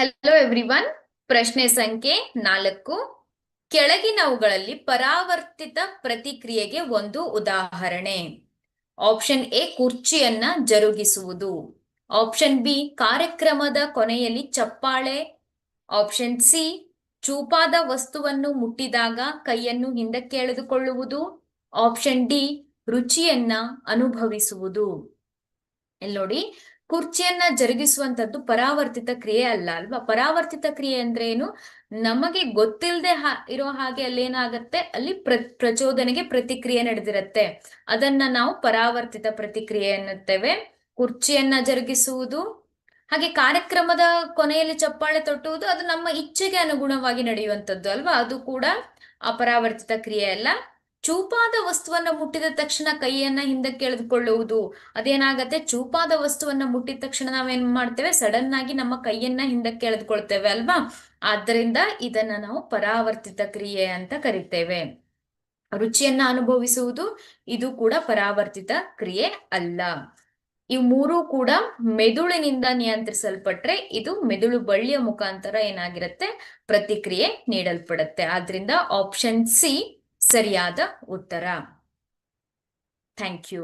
Hello everyone ಪ್ರಶ್ನೆ ಸಂಖ್ಯೆ ನಾಲ್ಕು. ಕೆಳಗಿನವುಗಳಲ್ಲಿ ಪರಾವರ್ತಿತ ಪ್ರತಿಕ್ರಿಯೆಗೆ ಒಂದು ಉದಾಹರಣೆ. ಆಪ್ಷನ್ ಎ ಕುರ್ಚಿಯನ್ನ ಜರುಗಿಸುವುದು. ಆಪ್ಷನ್ ಬಿ ಕಾರ್ಯಕ್ರಮದ ಕೊನೆಯಲ್ಲಿ ಚಪ್ಪಾಳೆ. ಆಪ್ಷನ್ ಸಿ ಚೂಪಾದ ವಸ್ತುವನ್ನು ಮುಟ್ಟಿದಾಗ ಕೈಯನ್ನು ಹಿಂದಕ್ಕೆ ಎಳೆದುಕೊಳ್ಳುವುದು ಆಪ್ಷನ್ ಡಿ ರುಚಿಯನ್ನ ಅನುಭವಿಸುವುದು. ಇಲ್ಲಿ ನೋಡಿ, ಕುರ್ಚಿಯನ್ನ ಜರುಗಿಸುವಂತದ್ದು ಪರಾವರ್ತಿತ ಕ್ರಿಯೆ ಅಲ್ಲ ಅಲ್ವಾ? ಪರಾವರ್ತಿತ ಕ್ರಿಯೆ ಅಂದ್ರೆ ಏನು? ನಮಗೆ ಗೊತ್ತಿಲ್ಲದೆ ಇರೋ ಹಾಗೆ ಅಲ್ಲಿ ಅಲ್ಲೇನಾಗತ್ತೆ ಅಲ್ಲಿ ಪ್ರ, ಪ್ರಚೋದನೆಗೆ ಪ್ರತಿಕ್ರಿಯೆ ನಡೆದಿರತ್ತೆ. ಅದನ್ನ ನಾವು ಪರಾವರ್ತಿತ ಪ್ರತಿಕ್ರಿಯೆ ಎನ್ನುತ್ತೇವೆ. ಕುರ್ಚಿಯನ್ನ ಜರುಗಿಸುವುದು, ಹಾಗೆ ಕಾರ್ಯಕ್ರಮದ ಕೊನೆಯಲ್ಲಿ ಚಪ್ಪಾಳೆ ತೊಟ್ಟುವುದು, ಅದು ನಮ್ಮ ಇಚ್ಛೆಗೆ ಅನುಗುಣವಾಗಿ ನಡೆಯುವಂಥದ್ದು ಅಲ್ವಾ? ಅದು ಕೂಡ ಅಪರಾವರ್ತಿತ ಕ್ರಿಯೆ ಅಲ್ಲ. ಚೂಪಾದ ವಸ್ತುವನ್ನ ಮುಟ್ಟಿದ ತಕ್ಷಣ ಕೈಯನ್ನ ಹಿಂದಕ್ಕೆ ಎಳೆದುಕೊಳ್ಳುವುದು ಅದೇನಾಗತ್ತೆ? ಚೂಪಾದ ವಸ್ತುವನ್ನ ಮುಟ್ಟಿದ ತಕ್ಷಣ ನಾವೇನ್ ಮಾಡ್ತೇವೆ? ಸಡನ್ ಆಗಿ ನಮ್ಮ ಕೈಯನ್ನ ಹಿಂದಕ್ಕೆ ಎಳೆದುಕೊಳ್ತೇವೆ ಅಲ್ವಾ? ಆದ್ದರಿಂದ ಇದನ್ನ ನಾವು ಪರಾವರ್ತಿತ ಕ್ರಿಯೆ ಅಂತ ಕರಿತೇವೆ. ರುಚಿಯನ್ನ ಅನುಭವಿಸುವುದು ಇದು ಕೂಡ ಪರಾವರ್ತಿತ ಕ್ರಿಯೆ ಅಲ್ಲ. ಇವು ಮೂರು ಕೂಡ ಮೆದುಳಿನಿಂದ ನಿಯಂತ್ರಿಸಲ್ಪಟ್ರೆ ಇದು ಮೆದುಳು ಬಳ್ಳಿಯ ಮುಖಾಂತರ ಏನಾಗಿರುತ್ತೆ? ಪ್ರತಿಕ್ರಿಯೆ ನೀಡಲ್ಪಡುತ್ತೆ. ಆದ್ರಿಂದ ಆಪ್ಷನ್ ಸಿ ಸರಿಯಾದ ಉತ್ತರ. Thank you